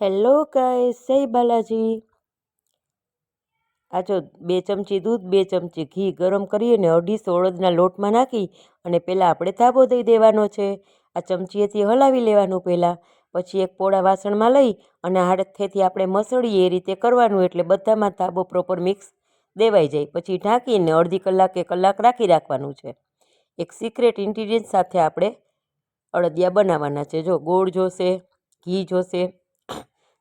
Hello guys, જય બાલાજી. આ જો બે ચમચી દૂધ, બે ચમચી ઘી ગરમ કરી અને અઢીસો અડદના લોટમાં નાખી અને પહેલાં આપણે ધાબો દઈ દેવાનો છે. આ ચમચીએથી હલાવી લેવાનું પહેલાં. પછી એક પોળા વાસણમાં લઈ અને હાડથેથી આપણે મસળીએ એ રીતે કરવાનું એટલે બધામાં ધાબો પ્રોપર મિક્સ દેવાઈ જાય. પછી ઢાંકીને અડધી કલાક કે કલાક રાખી રાખવાનું છે. એક સિક્રેટ ઇન્ગ્રીડિયન્ટ સાથે આપણે અડદિયા બનાવવાના છે. જો ગોળ જોશે, ઘી જોશે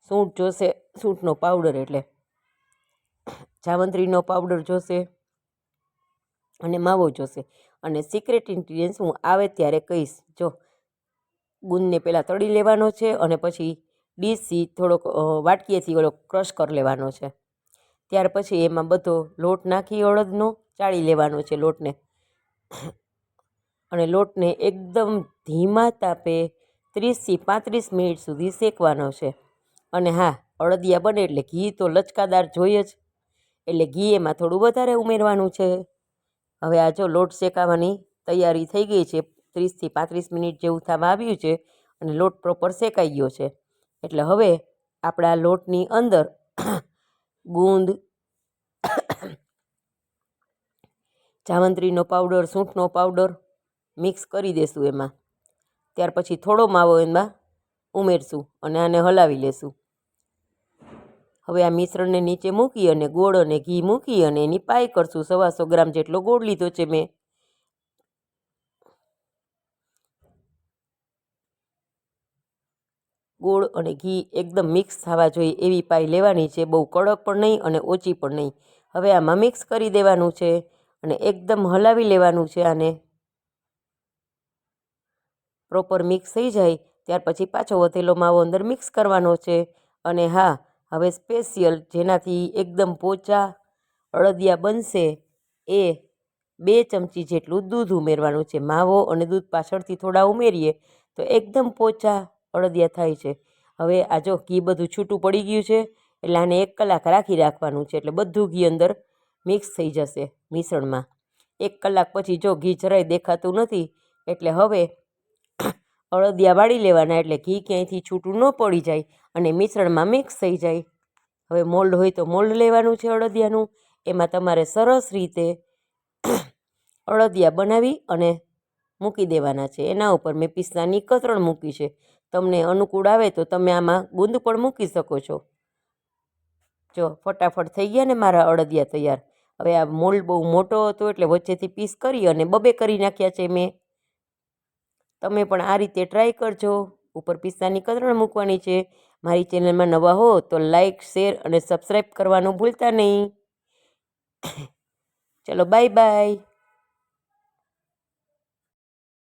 સૂંઠ જોશે, સૂંઠનો પાવડર એટલે. જાવંત્રીનો પાવડર જોશે અને માવો જોશે. અને સિક્રેટ ઇન્ગ્રીડિયન્ટ્સ હું આવે ત્યારે કહીશ. જો ગુંદને પહેલાં તળી લેવાનો છે અને પછી ડીશથી થોડોક વાટકીએથી ઓલો ક્રશ કરી લેવાનો છે. ત્યાર પછી એમાં બધો લોટ નાખી અડદનો ચાળી લેવાનો છે લોટને. અને લોટને એકદમ ધીમા તાપે ત્રીસથી પાંત્રીસ મિનિટ સુધી શેકવાનો છે. અને હા અડદિયા બને એટલે ઘી તો લચકાદાર જોઈએ જ. એટલે ઘી એમાં થોડું વધારે ઉમેરવાનું છે. હવે આ જો લોટ શેકાવાની તૈયારી થઈ ગઈ છે, ત્રીસથી પાંત્રીસ મિનિટ જેવું થવા આવ્યું છે અને લોટ પ્રોપર શેકાઈ ગયો છે. એટલે હવે આપણા લોટની અંદર ગુંદ, જાવંત્રીનો પાવડર સૂંઠનો પાવડર મિક્સ કરી દેશું એમાં. ત્યાર પછી થોડો માવો એમાં ઉમેરશું અને આને હલાવી લેશું. હવે આ મિશ્રણને નીચે મૂકી અને ગોળ અને ઘી મૂકી અને એની પાય કરશું. સવાસો ગ્રામ જેટલો ગોળ લીધો છે મેં. ગોળ અને ઘી એકદમ મિક્સ થવા જોઈએ એવી પાય લેવાની છે. બહુ કડક પણ નહીં અને ઓછી પણ નહીં. હવે આમાં મિક્સ કરી દેવાનું છે અને એકદમ હલાવી લેવાનું છે આને. પ્રોપર મિક્સ થઈ જાય ત્યાર પછી પાછો વધેલો માવો અંદર મિક્સ કરવાનો છે. અને હા, હવે સ્પેશિયલ જેનાથી એકદમ પોચા અળદિયા બનશે એ બે ચમચી જેટલું દૂધ ઉમેરવાનું છે. માવો અને દૂધ પાછળથી થોડા ઉમેરીએ તો એકદમ પોચા અળદિયા થાય છે. હવે આ જો ઘી બધું છૂટું પડી ગયું છે, એટલે આને એક કલાક રાખી રાખવાનું છે, એટલે બધું ઘી અંદર મિક્સ થઈ જશે મિશ્રણમાં. એક કલાક પછી જો ઘી જરાય દેખાતું નથી, એટલે હવે અળદિયા વાળી લેવાના એટલે ઘી ક્યાંયથી છૂટું ન પડી જાય અને મિશ્રણમાં મિક્સ થઈ જાય. હવે મોલ્ડ હોય તો મોલ્ડ લેવાનું છે અળદિયાનું. એમાં તમારે સરસ રીતે અળદિયા બનાવી અને મૂકી દેવાના છે. એના ઉપર મેં પિસ્તાની કતરણ મૂકી છે. તમને અનુકૂળ આવે તો તમે આમાં ગુંદ પણ મૂકી શકો છો. જો ફટાફટ થઈ ગયા ને મારા અળદિયા તૈયાર. હવે આ મોલ્ડ બહુ મોટો હતો એટલે વચ્ચેથી પીસ કરી અને બબે કરી નાખ્યા છે મેં. તમે પણ આ રીતે ટ્રાય કરજો. ઉપર પિસ્તાની કતરણ મૂકવાની છે. મારી ચેનલમાં નવા હો તો લાઇક શેર અને સબસ્ક્રાઈબ કરવાનું ભૂલતા નહીં. ચલો બાય બાય.